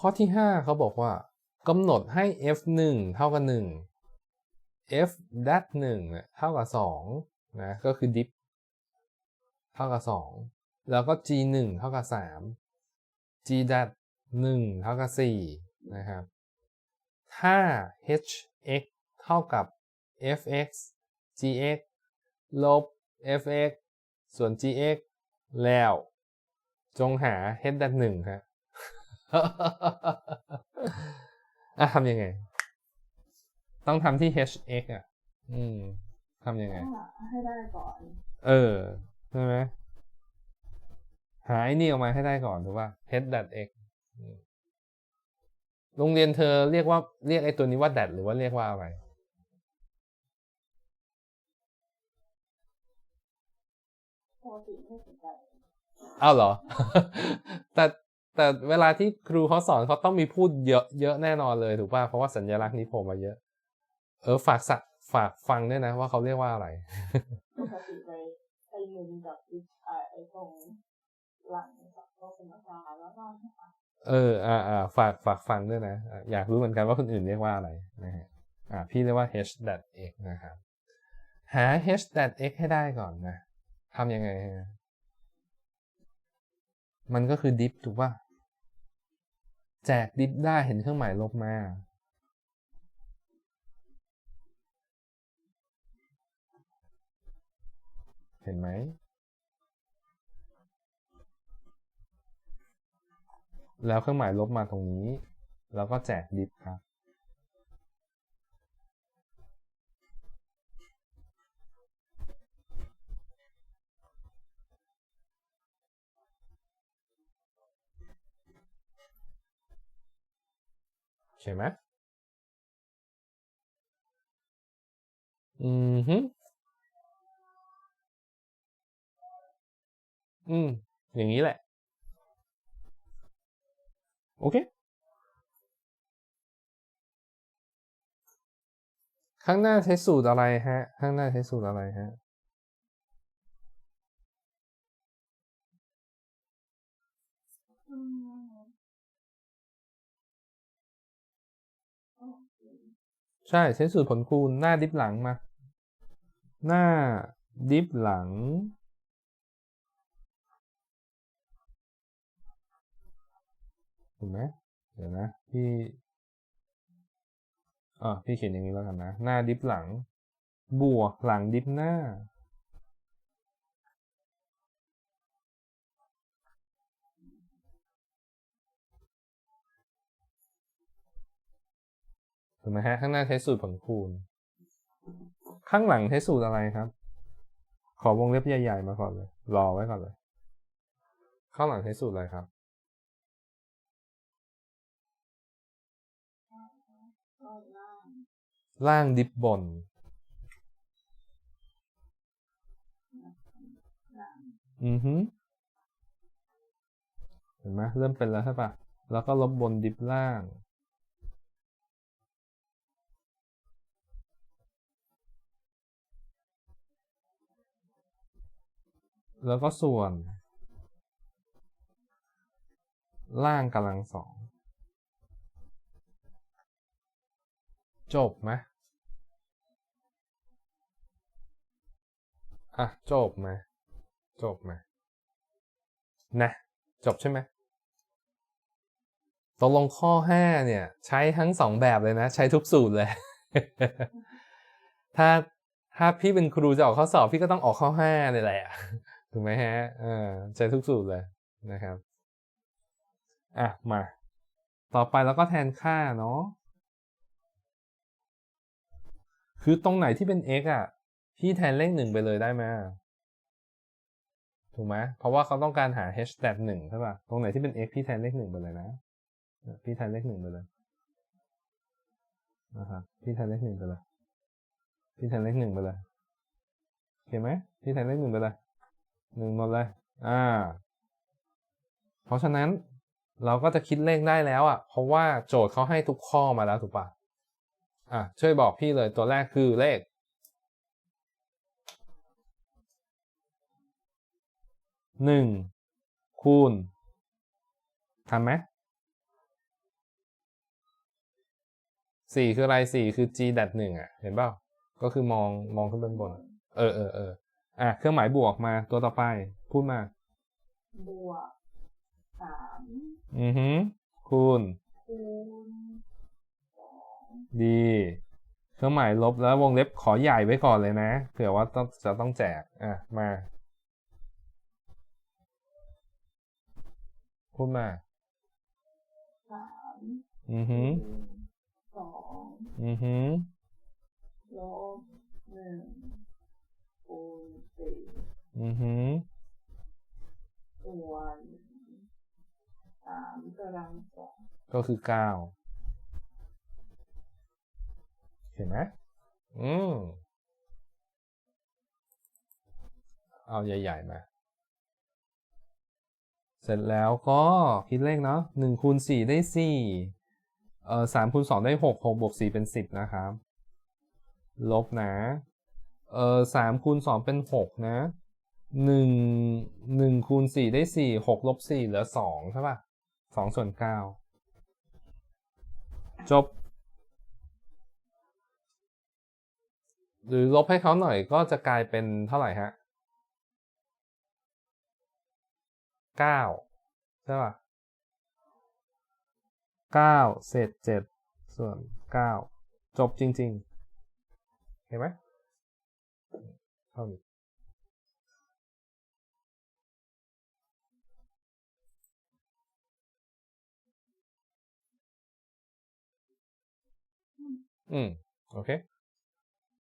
ข้อที่ 5 เขาบอกว่ากำหนดให้ f 1เท่ากับ 1 f dat 1เนี่ยเท่ากับ2นะก็คือ dip เท่ากับ 2 แล้วก็ g 1เท่ากับ 3 g dat 1เท่ากับ4นะครับถ้า h x เท่ากับ f x g x ลบ f x ส่วน g x แล้ว จงหา h dat 1ฮะ อะทำยังไง ต้องทำที่ h x อะ อืมทำยังไงต้องหาให้ได้ก่อน เออ ใช่ไหมหาไอ้นี่ออกมาให้ได้ก่อนถูกป่ะ h dat x อืมโรงเรียนเธอเรียกว่าเรียกไอ้ตัวนี้ว่า dat หรือว่าเรียกว่าอะไรปกติไม่สนใจอ้าวเหรอ แต่ แต่เวลาที่ครูเขาสอนเขาต้องมีพูดเยอะเยอะแน่นอนเลยถูกป่ะเพราะว่าสัญลักษณ์นี้โผล่มาเยอะ เออฝากสะฝากฟังด้วยนะว่าเขาเรียกว่าอะไรปกติไปไปมุมกับวิชาไอ้ตรงหลังกับโลกสมการแล้วก็เออ อ่าอ่าฝากฝากฟังด้วยนะอะอยากรู้เหมือนกันว่าคนอื่นเรียกว่าอะไรนะฮะอ่า พี่เรียกว่า h dat x นะครับ หา h dat x ให้ได้ก่อนนะทำยังไงฮะมันก็คือ dip ถูกป่ะ แจกดิบได้เห็นเครื่องหมายลบมา เห็นไหม แล้วเครื่องหมายลบมาตรงนี้ แล้วก็แจกดิฟครับ ช่ไหมอืมฮึอืม อย่างนี้แหละ โอเค ข้างหน้าใช้สูตรอะไรฮะ ข้างหน้าใช้สูตรอะไรฮะ ใช่ใช้สูตรผลคูณหน้าดิฟหลังมา หน้าดิฟหลัง ถูกไหมเดี๋ยวนะ พี่อ่าพี่เขียนอย่างนี้แล้วกันนะ หน้าดิฟหลัง บวกหลังดิฟหน้า ถูกไหมฮะข้างหน้าใช้สูตรผลคูณ ข้างหลังใช้สูตรอะไรครับ ขอวงเล็บใหญ่ ๆ มาก่อนเลย รอไว้ก่อนเลย ข้างหลังใช้สูตรอะไรครับล่างดิฟบนอือฮึเห็นไหมเริ่มเป็นแล้วใช่ปะแล้วก็ลบบนดิฟล่าง แล้วก็ส่วน ล่างกำลังสอง จบไหมอะ จบไหมจบไหมนะ จบใช่ไหมตกลงข้อ 5 เนี่ย ใช้ทั้งสองแบบเลยนะ ใช้ทุกสูตรเลย ถ้าถ้าพี่เป็นครูจะออกข้อสอบ พี่ก็ต้องออกข้อ5เลยแหละ ถูกไหมฮะเออใช้ทุกสูตรเลยนะครับอะมา ต่อไปเราก็แทนค่าเนาะคือตรงไหนที่เป็น x อะพี่แทนเลขหนึ่งไปเลยได้ไหมถูกไหมเพราะว่าเขาต้องการหา h แบบหนึ่งใช่ป่ะตรงไหนที่เป็น x พี่แทนเลขหนึ่งไปเลยนะพี่แทนเลขหนึ่งไปเลยนะครับพี่แทนเลขหนึ่งไปเลยพี่แทนเลขหนึ่งไปเลยโอเคไหมพี่แทนเลขหนึ่งไปเลย หนึ่งหมดเลย อ่า เพราะฉะนั้นเราก็จะคิดเลขได้แล้วอะ เพราะว่าโจทย์เขาให้ทุกข้อมาแล้วถูกป่ะอะช่วยบอกพี่เลยตัวแรกคือเลขหนึ่งคูณทำไหมสี่คืออะไรสี่คือ g ดัดหนึ่งอะ เห็นเปล่าก็คือมองมองขึ้นไปบน เออเออเออ อะเครื่องหมายบวกมาตัวต่อไป พูดมา บวกสามอือหือคูณคูณสองดี เครื่องหมายลบแล้ววงเล็บขอใหญ่ไว้ก่อนเลยนะเผื่อว่าต้องจะต้องแจก อะ มา พูดมาสามอือหือคูณสองอือหือลบ อือหือส่วนสามกำลังสองก็คือเก้าเห็นไหมอืมเอาใหญ่ๆมา เสร็จแล้วก็คิดเลขเนาะหนึ่งคูณสี่ได้สี่เอ่อสามคูณสองได้หกหกบวกสี่เป็นสิบนะครับ ลบนะ เอ่อสามคูณสองเป็นหกนะ หนึ่งหนึ่งคูณสี่ได้สี่หกลบสี่เหลือสองใช่ป่ะสองส่วนเก้าจบ หรือลบให้เขาหน่อยก็จะกลายเป็นเท่าไหร่ฮะเก้าใช่ป่ะเก้าเศษเจ็ดส่วนเก้าจบจริง ๆ เห็นไหมเท่านี้ อืมโอเค